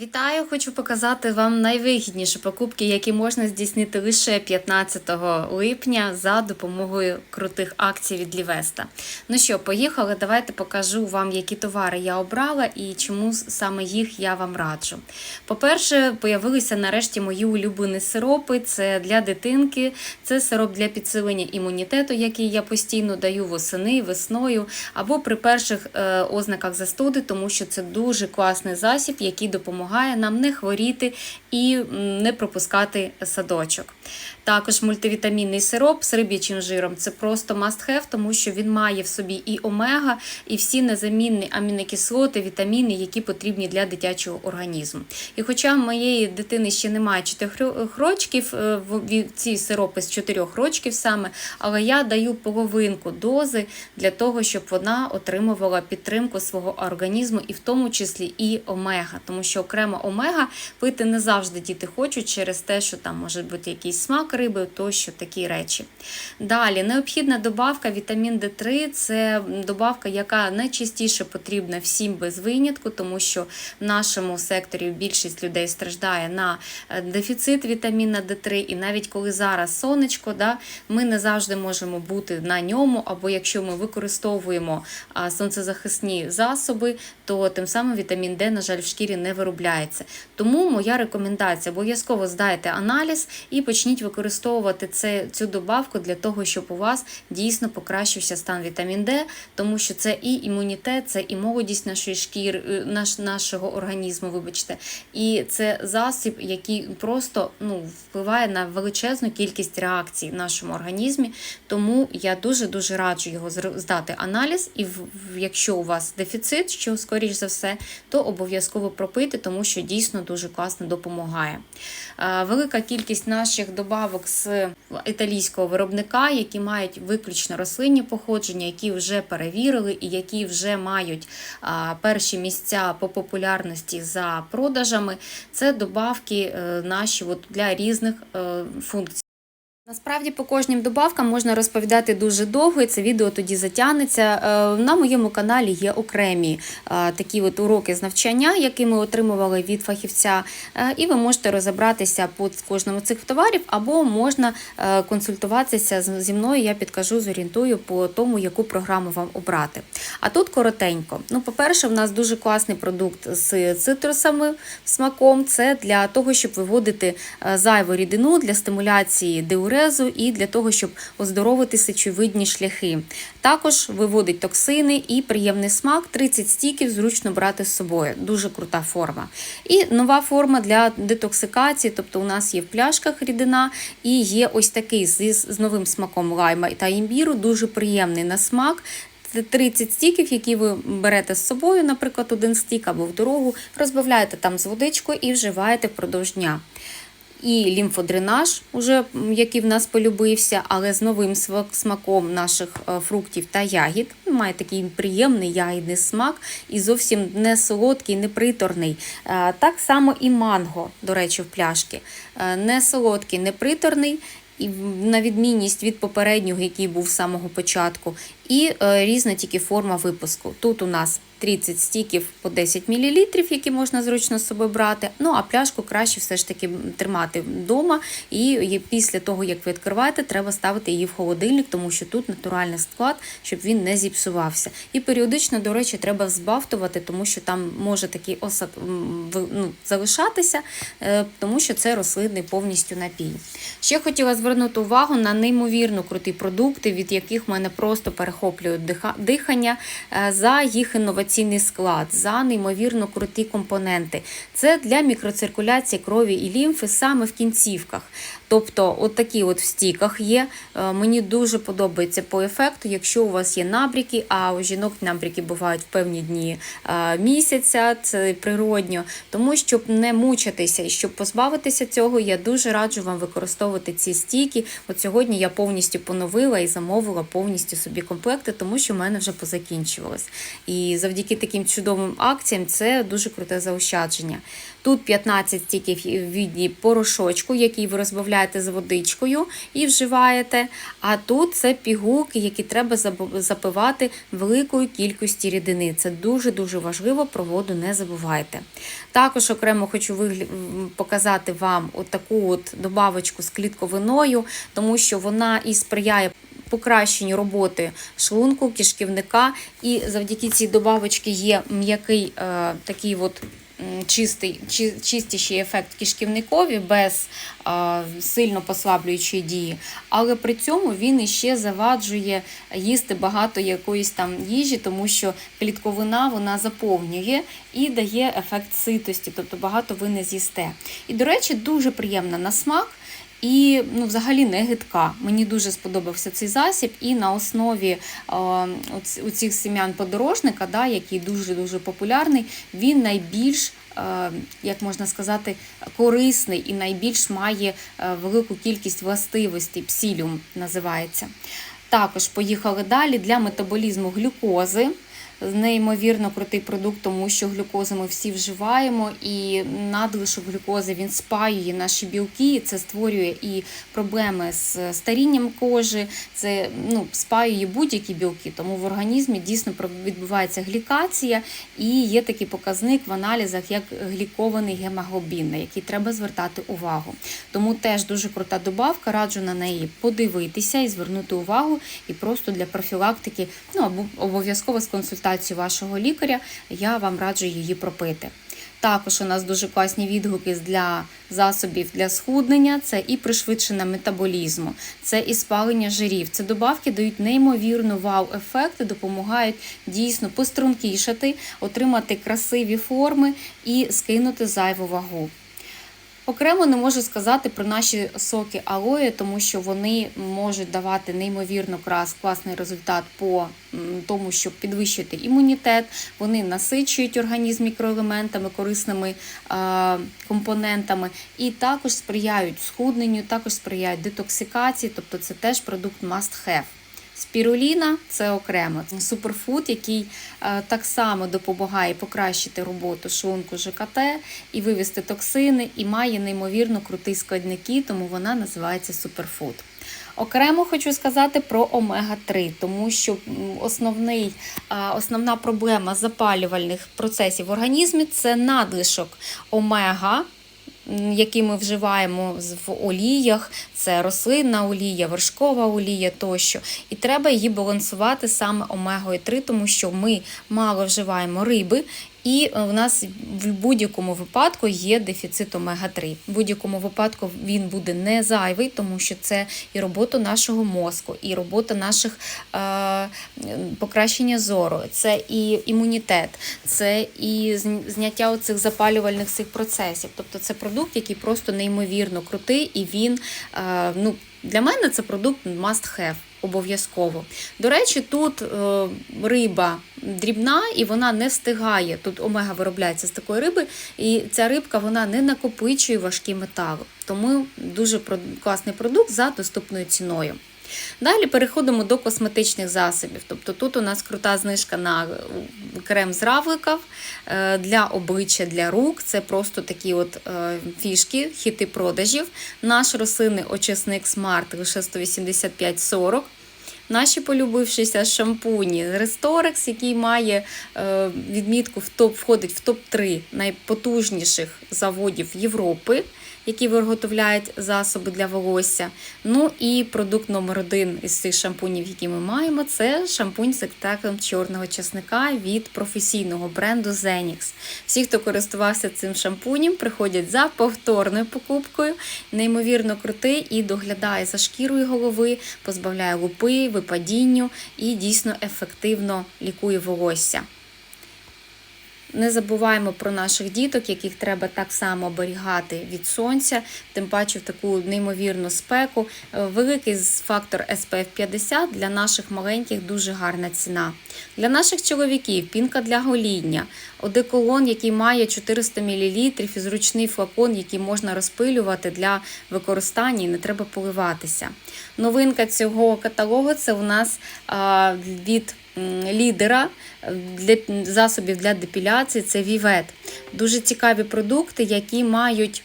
Вітаю! Хочу показати вам найвигідніші покупки, які можна здійснити лише 15 липня за допомогою крутих акцій від Лівеста. Ну що, поїхали. Давайте покажу вам, які товари я обрала і чому саме їх я вам раджу. По-перше, появилися нарешті мої улюблені сиропи. Це для дитинки, це сироп для підсилення імунітету, який я постійно даю восени, весною або при перших е, ознаках застуди, тому що це дуже класний засіб, який допомагає нам не хворіти і не пропускати садочок. Також мультивітамінний сироп з риб'ячим жиром це просто must have, тому що він має в собі і омега, і всі незамінні амінокислоти, вітаміни, які потрібні для дитячого організму. І хоча в моєї дитини ще немає 4 рочків, е, ці сиропи з 4 рочків саме, але я даю половинку дози для того, щоб вона отримувала підтримку свого організму, і в тому числі і омега, тому що окремо омега пити не завжди діти хочуть через те, що там може бути якийсь смак риби, тощо такі речі. Далі необхідна добавка вітамін Д3 це добавка, яка найчастіше потрібна всім без винятку, тому що в нашому секторі більшість людей страждає на е, дефіцит вітаміна Д3, і навіть коли зараз сонечко, да, ми не завжди можемо бути на ньому, або якщо ми використовуємо сонцезахисні засоби, то тим самим вітамін Д, на жаль, в шкірі не виробляється. Тому моя рекомендація обов'язково здайте аналіз і почніть використовувати це, цю добавку для того, щоб у вас дійсно покращився стан вітамін Д, тому що це і імунітет, це і молодість нашої шкіри, е, наш, нашого організму, вибачте, і це засіб, який просто ну, впливає на величезну кількість реакцій в нашому організмі. Тому я дуже дуже раджу його здати аналіз, і якщо у вас дефіцит, що скоріш за все, то обов'язково пропити, тому що дійсно дуже класно допомагає. Е, Велика кількість наших добавок з італійського виробника, які мають виключно рослинні походження, які вже перевірили і які вже мають перші місця по популярності за продажами. Це добавки е, наші от, для різних е, функцій. Насправді по кожнім добавкам можна розповідати дуже довго, і це відео тоді затягнеться. Е, На моєму каналі є окремі е, такі от уроки з навчання, які ми отримували від фахівця, Е, і ви можете розібратися по кожному з цих товарів, або можна консультуватися зі мною. Я підкажу, зорієнтую по тому, яку програму вам обрати. А тут коротенько. Ну, по-перше, в нас дуже класний продукт з цитрусами смаком. Це для того, щоб виводити зайву рідину для стимуляції диурезу і для того, щоб оздоровити сечовидні шляхи. Також виводить токсини і приємний смак. 30 стіків зручно брати з собою. Дуже крута форма. І нова форма для детоксикації, тобто у нас є в пляшках рідина і є ось такий з, з новим смаком лайма та імбіру, дуже приємний на смак. 30 стіків, які ви берете з собою, наприклад, один стік або в дорогу, розбавляєте там з водичкою і вживаєте впродовж дня. І лімфодренаж, уже, який в нас полюбився, але з новим смаком наших е, фруктів та ягід. Має такий приємний ягідний смак і зовсім не солодкий, не приторний. Е, Так само і манго, до речі, в пляшки. Е, Не солодкий, не приторний. І на відмінність від попереднього, який був з самого початку, і е, різна тільки форма випуску. Тут у нас 30 стіків по 10 мл, які можна зручно з собою брати. Ну а пляшку краще все ж таки тримати вдома. І після того, як ви відкриваєте, треба ставити її в холодильник, тому що тут натуральний склад, щоб він не зіпсувався. І періодично, до речі, треба збавтувати, тому що там може такий осад ну, залишатися, е, тому що це рослинний повністю напій. Ще хотіла звернути увагу на неймовірно круті продукти, від яких в мене просто перехоплюють диха- дихання е, за їх інноваційний склад, за неймовірно круті компоненти. Це для мікроциркуляції крові і лімфи саме в кінцівках. Тобто, от такі от в стіках є. Е, Мені дуже подобається по ефекту, якщо у вас є набріки, а у жінок набріки бувають в певні дні е, місяця, це природньо. Тому щоб не мучитися і щоб позбавитися цього, я дуже раджу вам використовувати ці стіки. От сьогодні я повністю поновила і замовила повністю собі комплекти, тому що в мене вже позакінчувалось. І завдяки таким чудовим акціям це дуже круте заощадження. Тут 15 стіків в віді порошочку, який ви розбавляєте з водичкою і вживаєте. А тут це пігулки, які треба запивати великою кількістю рідини. Це дуже-дуже важливо, про воду не забувайте. Також окремо хочу показати вам отаку от добавочку з клітковиною, тому що вона і сприяє покращенню роботи шлунку, кишківника, і завдяки цій добавочці є м'який е, такий от чистий, чи, чистіший ефект кишківникові без е, сильно послаблюючої дії, але при цьому він іще заваджує їсти багато якоїсь там їжі, тому що клітковина вона заповнює і дає ефект ситості, тобто багато ви не з'їсте. І, до речі, дуже приємна на смак. І ну, взагалі не гидка. Мені дуже сподобався цей засіб, і на основі е, оц- оцих семян подорожника, да, який дуже-дуже популярний, він найбільш, е, як можна сказати, корисний і найбільш має е, велику кількість властивостей, псіліум називається. Також поїхали далі для метаболізму глюкози. Неймовірно крутий продукт, тому що глюкозу ми всі вживаємо, і надлишок глюкози він спаює наші білки. і Це створює і проблеми з старінням кожи, це ну, спаює будь-які білки. Тому в організмі дійсно відбувається глікація, і є такий показник в аналізах, як глікований гемоглобін, на який треба звертати увагу. Тому теж дуже крута добавка, раджу на неї подивитися і звернути увагу, і просто для профілактики, ну або обов'язково з консультацією вашого лікаря, я вам раджу її пропити. Також у нас дуже класні відгуки для засобів для схуднення, це і пришвидшення метаболізму, це і спалення жирів. Це добавки дають неймовірно вау-ефекти, допомагають дійсно пострункішати, отримати красиві форми і скинути зайву вагу. Окремо не можу сказати про наші соки алої, тому що вони можуть давати неймовірно крас, класний результат по тому, щоб підвищити імунітет. Вони насичують організм мікроелементами, корисними компонентами і також сприяють схудненню, також сприяють детоксикації, тобто це теж продукт must have. Спіруліна це окремо суперфуд, який е, так само допомагає покращити роботу шлунку ЖКТ і вивести токсини, і має неймовірно крутий складники, тому вона називається суперфуд. Окремо хочу сказати про омега-3, тому що основний, основна проблема запалювальних процесів в організмі це надлишок омега які ми вживаємо в оліях, це рослинна олія, вершкова олія тощо. І треба її балансувати саме омегою 3, тому що ми мало вживаємо риби, і е, в нас в будь-якому випадку є дефіцит омега-3. В будь-якому випадку він буде не зайвий, тому що це і робота нашого мозку, і робота наших е, покращення зору, це і імунітет, це і зн- зняття оцих запалювальних цих процесів. Тобто це продукт, який просто неймовірно крутий, і він е, ну, для мене це продукт must have. Обов'язково. До речі, тут е, риба дрібна і вона не встигає. Тут омега виробляється з такої риби, і ця рибка вона не накопичує важкі метали. Тому дуже класний продукт за доступною ціною. Далі переходимо до косметичних засобів. Тобто тут у нас крута знижка на е, крем з равликів е, для обличчя, для рук. Це просто такі от е, фішки, хіти продажів. Наш рослинний очисник Смарт лише 185,40. Наші полюбившися шампуні Restorex, який має е, відмітку в топ, входить в топ-3 найпотужніших заводів Європи, які виготовляють засоби для волосся. Ну і продукт номер один із цих шампунів, які ми маємо, це шампунь з екстрактом чорного часника від професійного бренду Zenix. Всі, хто користувався цим шампунем, приходять за повторною покупкою. Неймовірно крутий і доглядає за шкірою голови, позбавляє лупи, випадінню і дійсно ефективно лікує волосся. Не забуваємо про наших діток, яких треба так само оберігати від сонця, тим паче в таку неймовірну спеку. Е, Великий фактор SPF 50 для наших маленьких дуже гарна ціна. Для наших чоловіків пінка для гоління, одеколон, який має 400 мл, і зручний флакон, який можна розпилювати для використання і не треба поливатися. Новинка цього каталогу це у нас від лідера е, для засобів для депіляції це Вівет. Дуже цікаві продукти, які мають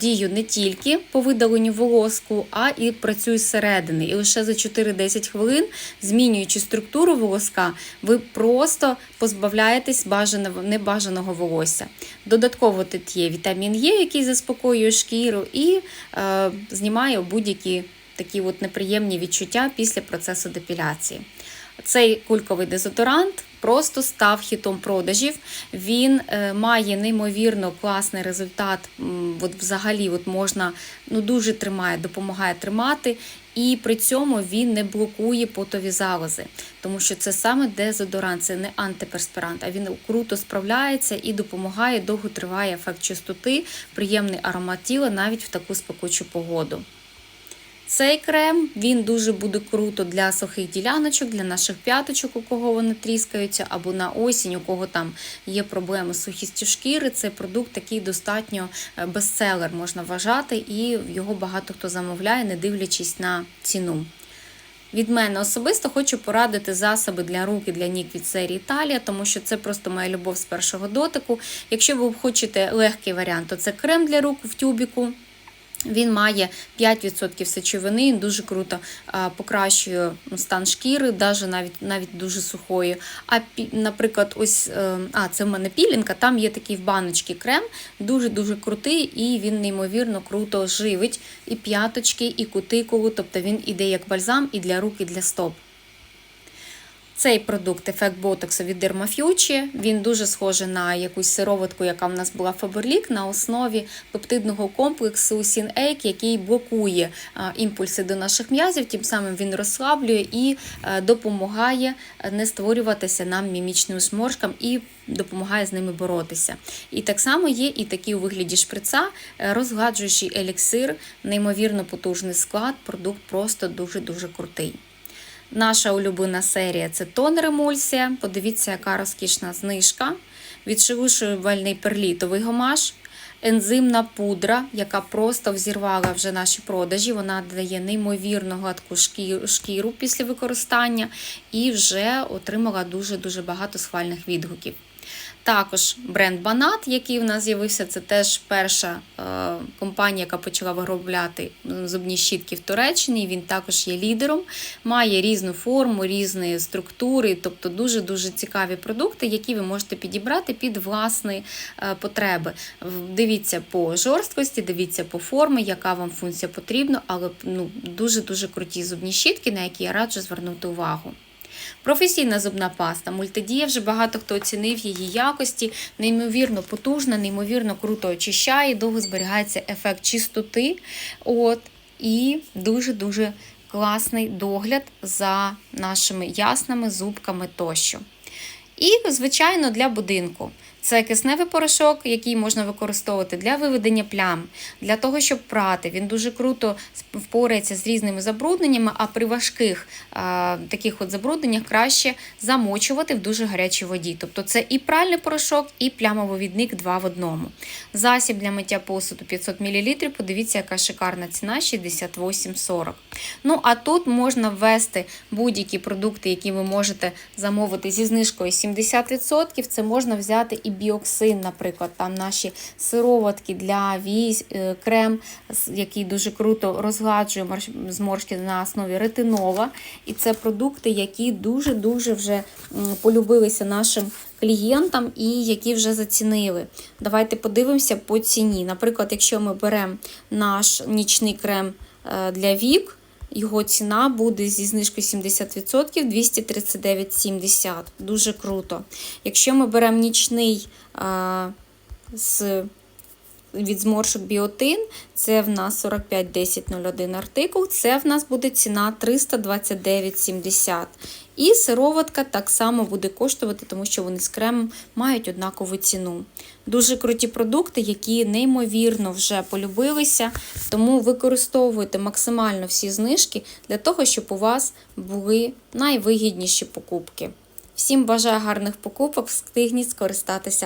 дію не тільки по видаленню волоску, а і працюють зсередини. І лише за 4-10 хвилин, змінюючи структуру волоска, ви просто позбавляєтесь бажаного, небажаного волосся. Додатково тут є вітамін Е, який заспокоює шкіру і е, знімає будь-які такі от неприємні відчуття після процесу депіляції. Цей кульковий дезодорант просто став хітом продажів. Він е, має неймовірно класний результат. От взагалі от можна ну дуже тримає, допомагає тримати. І при цьому він не блокує потові залози, тому що це саме дезодорант, це не антиперспірант, а він круто справляється і допомагає довго триває ефект чистоти, приємний аромат тіла навіть в таку спекучу погоду. Цей крем він дуже буде круто для сухих діляночок, для наших п'яточок, у кого вони тріскаються, або на осінь, у кого там є проблеми з сухістю шкіри. Цей продукт такий достатньо е, бестселер можна вважати, і його багато хто замовляє, не дивлячись на ціну. Від мене особисто хочу порадити засоби для рук і для ніг від серії Італія, тому що це просто моя любов з першого дотику. Якщо ви хочете легкий варіант, то це крем для рук в тюбіку. Він має 5% сечовини, дуже круто покращує стан шкіри, навіть навіть дуже сухої. А наприклад, ось е, а це в мене пілінка, там є такий в баночці крем, дуже дуже крутий, і він неймовірно круто живить і п'яточки, і кутикулу. Тобто він іде як бальзам і для рук, і для стоп. Цей продукт ефект ботоксу від Dermafucci, він дуже схожий на якусь сироватку, яка в нас була Faberlic, на основі пептидного комплексу SynAche, який блокує імпульси до наших м'язів, тим самим він розслаблює і е, допомагає е, не створюватися нам мімічним зморшкам і допомагає з ними боротися. І так само є і такі у вигляді шприца, е, розгладжуючий еліксир, неймовірно потужний склад, продукт просто дуже-дуже крутий. Наша улюблена серія це тонер емульсія. Подивіться, яка розкішна знижка. Відшивушувальний перлітовий гамаш. Ензимна пудра, яка просто взірвала вже наші продажі. Вона дає неймовірно гладку шкіру після використання і вже отримала дуже-дуже багато схвальних відгуків. Також бренд Банат, який в нас з'явився, це теж перша е, компанія, яка почала виробляти зубні щітки в Туреччині. Він також є лідером, має різну форму, різні структури, тобто дуже-дуже цікаві продукти, які ви можете підібрати під власні е, потреби. Дивіться по жорсткості, дивіться по формі, яка вам функція потрібна, але ну, дуже-дуже круті зубні щітки, на які я раджу звернути увагу. Професійна зубна паста. Мультидія вже багато хто оцінив її якості, неймовірно потужна, неймовірно круто очищає, довго зберігається ефект чистоти. От, і дуже-дуже класний догляд за нашими ясними зубками тощо. І, звичайно, для будинку. Це кисневий порошок, який можна використовувати для виведення плям, для того, щоб прати. Він дуже круто впорається з різними забрудненнями, а при важких а, таких от забрудненнях краще замочувати в дуже гарячій воді. Тобто це і пральний порошок, і плямовивідник два в одному. Засіб для миття посуду 500 мл. Подивіться, яка шикарна ціна 68,40. Ну а тут можна ввести будь-які продукти, які ви можете замовити зі знижкою 70%. Це можна взяти і біоксин, наприклад, там наші сироватки для війсь, е, крем, який дуже круто розгладжує зморшки на основі ретинола. І це продукти, які дуже-дуже вже полюбилися нашим клієнтам і які вже зацінили. Давайте подивимося по ціні. Наприклад, якщо ми беремо наш нічний крем е, для вік, його ціна буде зі знижкою 70% 239,70. Дуже круто. Якщо ми беремо нічний а, з від зморшок біотин. Це в нас 45 1001 артикул. Це в нас буде ціна 329,70. І сироватка так само буде коштувати, тому що вони з кремом мають однакову ціну. Дуже круті продукти, які неймовірно вже полюбилися. Тому використовуйте максимально всі знижки для того, щоб у вас були найвигідніші покупки. Всім бажаю гарних покупок, встигніть скористатися